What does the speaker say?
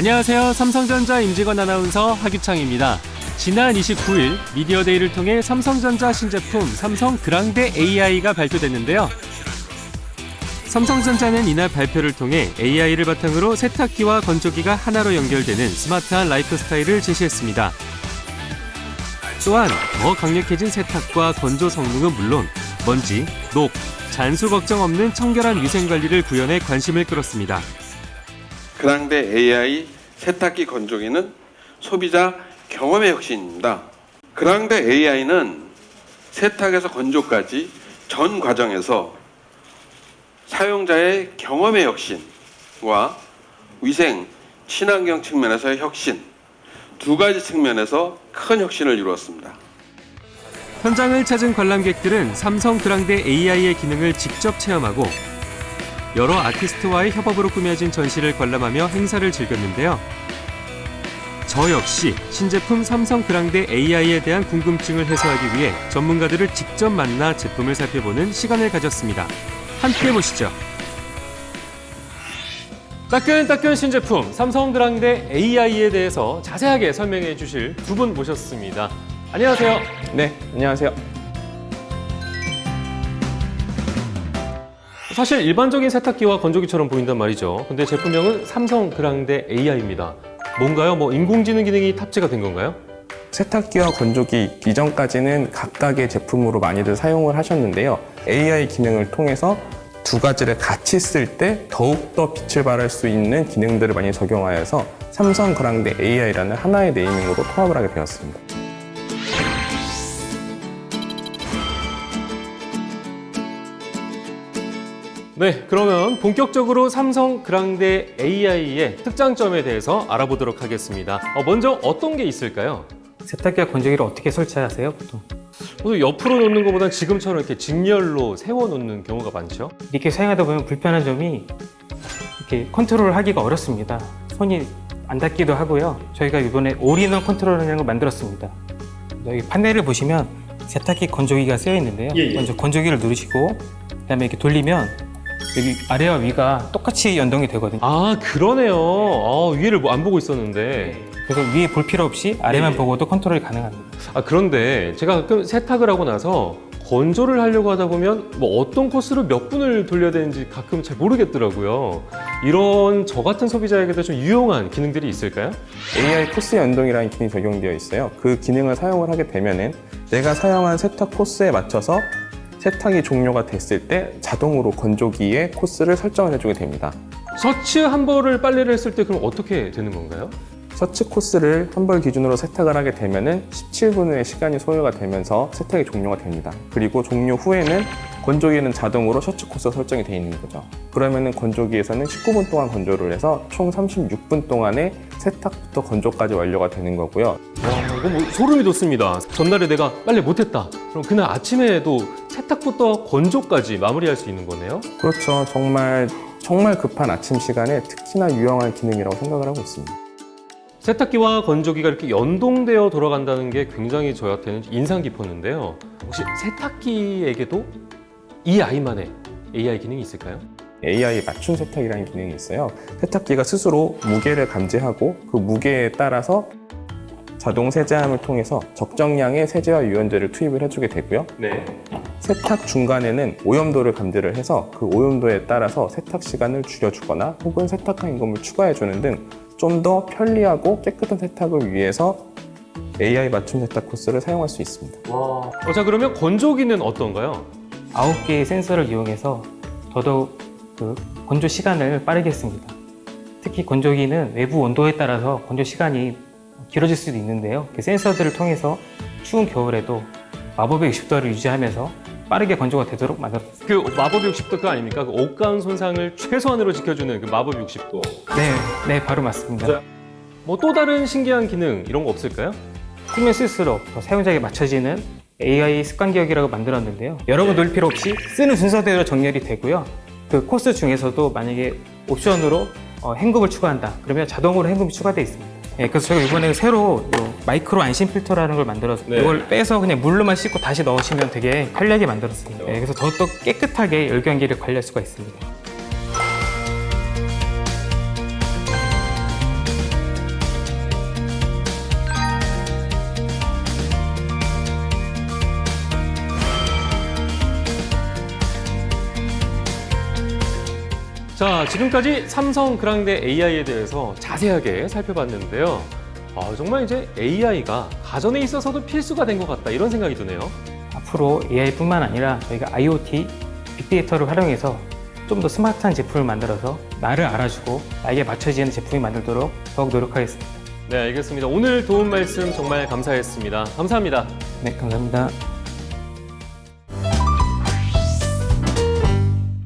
안녕하세요. 삼성전자 임직원 아나운서 하규창입니다. 지난 29일 미디어데이를 통해 삼성전자 신제품 삼성 그랑데 AI가 발표됐는데요. 삼성전자는 이날 발표를 통해 AI를 바탕으로 세탁기와 건조기가 하나로 연결되는 스마트한 라이프 스타일을 제시했습니다. 또한 더 강력해진 세탁과 건조 성능은 물론 먼지, 녹, 잔수 걱정 없는 청결한 위생 관리를 구현해 관심을 끌었습니다. 그랑데 AI 세탁기 건조기는 소비자 경험의 혁신입니다. 그랑데 AI는 세탁에서 건조까지 전 과정에서 사용자의 경험의 혁신과 위생, 친환경 측면에서의 혁신 두 가지 측면에서 큰 혁신을 이루었습니다. 현장을 찾은 관람객들은 삼성 그랑데 AI의 기능을 직접 체험하고 여러 아티스트와의 협업으로 꾸며진 전시를 관람하며 행사를 즐겼는데요. 저 역시 신제품 삼성 그랑데 AI에 대한 궁금증을 해소하기 위해 전문가들을 직접 만나 제품을 살펴보는 시간을 가졌습니다. 함께 보시죠. 따끈따끈 신제품 삼성 그랑데 AI에 대해서 자세하게 설명해 주실 두 분 모셨습니다. 안녕하세요. 네, 안녕하세요. 사실 일반적인 세탁기와 건조기처럼 보인단 말이죠. 근데 제품명은 삼성 그랑데 AI입니다. 뭔가요? 뭐 인공지능 기능이 탑재가 된 건가요? 세탁기와 건조기 이전까지는 각각의 제품으로 많이들 사용을 하셨는데요. AI 기능을 통해서 두 가지를 같이 쓸 때 더욱더 빛을 발할 수 있는 기능들을 많이 적용하여서 삼성 그랑데 AI라는 하나의 네이밍으로 통합을 하게 되었습니다. 네, 그러면 본격적으로 삼성 그랑데 AI의 특장점에 대해서 알아보도록 하겠습니다. 어, 먼저 어떤 게 있을까요? 세탁기와 건조기를 어떻게 설치하세요? 보통 보통 옆으로 놓는 것보다는 지금처럼 이렇게 직렬로 세워 놓는 경우가 많죠. 이렇게 사용하다 보면 불편한 점이 이렇게 컨트롤을 하기가 어렵습니다. 손이 안 닿기도 하고요. 저희가 이번에 올인원 컨트롤이라는 걸 만들었습니다. 여기 판넬을 보시면 세탁기 건조기가 쓰여 있는데요. 먼저 건조기를 누르시고 그다음에 이렇게 돌리면 여기 아래와 위가 똑같이 연동이 되거든요. 아, 그러네요. 아, 위를 뭐안 보고 있었는데. 그래서 위에 볼 필요 없이 아래만 보고도 컨트롤이 가능합니다. 아 그런데 제가 가끔 세탁을 하고 나서 건조를 하려고 하다 보면 뭐 어떤 코스로 몇 분을 돌려야 되는지 가끔 잘 모르겠더라고요. 이런 저 같은 소비자에게도 좀 유용한 기능들이 있을까요? AI 코스 연동이라는 기능이 적용되어 있어요. 그 기능을 사용을 하게 되면은 내가 사용한 세탁 코스에 맞춰서 세탁이 종료가 됐을 때 자동으로 건조기의 코스를 설정을 해주게 됩니다. 셔츠 한 벌을 빨래를 했을 때 그럼 어떻게 되는 건가요? 셔츠 코스를 한 벌 기준으로 세탁을 하게 되면은 17분의 시간이 소요가 되면서 세탁이 종료가 됩니다. 그리고 종료 후에는 건조기는 자동으로 셔츠 코스가 설정이 되어 있는 거죠. 그러면은 건조기에서는 19분 동안 건조를 해서 총 36분 동안에 세탁부터 건조까지 완료가 되는 거고요. 와 이거 뭐 소름이 돋습니다. 전날에 내가 빨래 못했다. 그럼 그날 아침에도 세탁부터 건조까지 마무리할 수 있는 거네요. 그렇죠. 정말 정말 급한 아침 시간에 특히나 유용한 기능이라고 생각을 하고 있습니다. 세탁기와 건조기가 이렇게 연동되어 돌아간다는 게 굉장히 저한테는 인상 깊었는데요. 혹시 세탁기에게도 이 아이만의 AI 기능이 있을까요? AI 맞춤 세탁이라는 기능이 있어요. 세탁기가 스스로 무게를 감지하고 그 무게에 따라서 자동 세제함을 통해서 적정량의 세제와 유연제를 투입을 해주게 되고요. 네. 세탁 중간에는 오염도를 감지를 해서 그 오염도에 따라서 세탁 시간을 줄여주거나 혹은 세탁한 임금을 추가해주는 등 좀 더 편리하고 깨끗한 세탁을 위해서 AI 맞춤 세탁 코스를 사용할 수 있습니다. 어, 자 그러면 건조기는 어떤가요? 아홉 개의 센서를 이용해서 더더욱 그 건조 시간을 빠르게 했습니다. 특히 건조기는 외부 온도에 따라서 건조 시간이 길어질 수도 있는데요. 그 센서들을 통해서 추운 겨울에도 마법의 60도를 유지하면서 빠르게 건조가 되도록 만들었습니다. 그 마법 60도 그거 아닙니까? 그 옷가운 손상을 최소한으로 지켜주는 그 마법 60도. 네, 네, 바로 맞습니다. 뭐 또 다른 신기한 기능 이런 거 없을까요? 쓰면 쓸수록 더 사용자에게 맞춰지는 AI 습관 기억이라고 만들었는데요. 여러 번 돌릴 필요 없이 쓰는 순서대로 정렬이 되고요. 그 코스 중에서도 만약에 옵션으로 어, 헹굼을 추가한다. 그러면 자동으로 헹굼이 추가되어 있습니다. 예, 그래서 제가 이번에 새로 요 마이크로 안심 필터라는 걸 만들어서 네. 이걸 빼서 그냥 물로만 씻고 다시 넣으시면 되게 편리하게 만들었습니다. 예, 그래서 더더 깨끗하게 열경기를 관리할 수가 있습니다. 자, 지금까지 삼성 그랑데 AI에 대해서 자세하게 살펴봤는데요. 아, 정말 이제 AI가 가전에 있어서도 필수가 된 것 같다 이런 생각이 드네요. 앞으로 AI뿐만 아니라 저희가 IoT, 빅데이터를 활용해서 좀 더 스마트한 제품을 만들어서 나를 알아주고 나에게 맞춰지는 제품이 만들도록 더욱 노력하겠습니다. 네, 알겠습니다. 오늘 도움 말씀 정말 감사했습니다. 감사합니다. 네, 감사합니다.